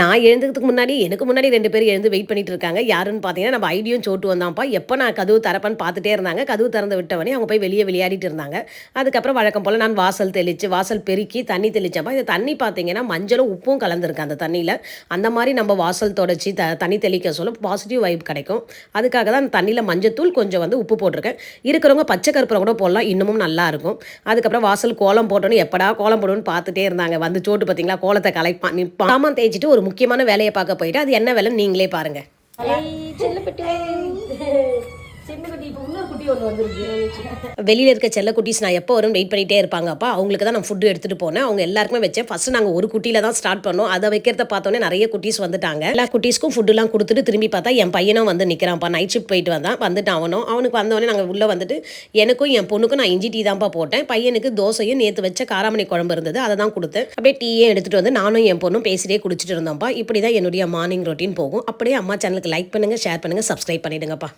நான் எழுந்துக்கிறதுக்கு முன்னாடி எனக்கு முன்னாடி ரெண்டு பேர் எழுந்து வெயிட் பண்ணிட்டு இருக்காங்க யாருன்னு பார்த்தீங்கன்னா நம்ம ஐடியும் சோட்டு வந்தான்ப்பா. எப்போ நான் கதவு தரப்பன்னு பார்த்துட்டே இருந்தாங்க. கதவு திறந்து விட்டவனே அவங்க போய் வெளியே விளையாடிட்டு இருந்தாங்க. அதுக்கப்புறம் வழக்கம் போல் நான் வாசல் தெளித்து வாசல் பெருக்கி தண்ணி தெளித்தப்பா இந்த தண்ணி பார்த்தீங்கன்னா மஞ்சளும் உப்பும் கலந்துருக்கு அந்த தண்ணியில். அந்த மாதிரி நம்ம வாசல் தொடச்சி த தண்ணி தெளிக்க சொல்ல பாசிட்டிவ் வைப் கிடைக்கும். அதுக்காக தான் அந்த தண்ணியில் மஞ்சத்தூள் கொஞ்சம் வந்து உப்பு போட்டிருக்கேன். இருக்கிறவங்க பச்சை கருப்பரை கூட போடலாம். இன்னமும் நல்லா இருக்கும். அதுக்கப்புறம் வாசல் கோலம் போட்டோன்னு எப்படா கோலம் போடுவோன்னு பார்த்துட்டே இருந்தாங்க. வந்து சோட்டு பார்த்தீங்களா? கோலத்தை கலைப்பான் நிற்பான் தேய்ச்சிட்டு ஒரு முக்கியமான வேலையை பார்க்க போயிட்டு அது என்ன வேலைன்னு நீங்களே பாருங்க வெளியில் இருக்க செல்ல குட்டீஸ் நான் எப்போ வரும் வெயிட் பண்ணிட்டே இருப்பாங்கப்பா அவங்களுக்கு தான் நான் ஃபுட்டு எடுத்துகிட்டு போனேன். அவங்க எல்லாருக்குமே வச்சேன். ஃபர்ஸ்ட் நாங்கள் ஒரு குட்டியில் தான் ஸ்டார்ட் பண்ணோம். அதை வைக்கிறத பார்த்தோன்னே நிறைய குட்டீஸ் வந்துட்டாங்க. எல்லா குட்டீஸ்க்கும் ஃபுட்டுலாம் கொடுத்துட்டு திரும்பி பார்த்தா என் பையனும் வந்து நிற்கிறான்ப்பா நைட் ஷிஃப்ட் போயிட்டு வந்தான். வந்துட்டு அவனும் அவனுக்கு வந்தவொடனே நாங்கள் உள்ளே வந்துட்டு எனக்கும் என் பொண்ணுக்கும் நான் இஞ்சி டீ தான்ப்பா போட்டேன். பையனுக்கு தோசையும் நேற்று வச்ச காராமணி குழம்பு இருந்தது. அதை தான் கொடுத்தேன். அப்படியே டீயே எடுத்துகிட்டு வந்து நானும் என் பொண்ணும் பேசிட்டே குடிச்சிட்டு இருந்தோம்ப்பா இப்படி தான் என்னுடைய மார்னிங் ரொட்டீன் போகும். அப்படியே அம்மா சேனலுக்கு லைக் பண்ணுங்கள் ஷேர் பண்ணுங்கள் சப்ஸ்கிரைப் பண்ணிடுங்கப்பா.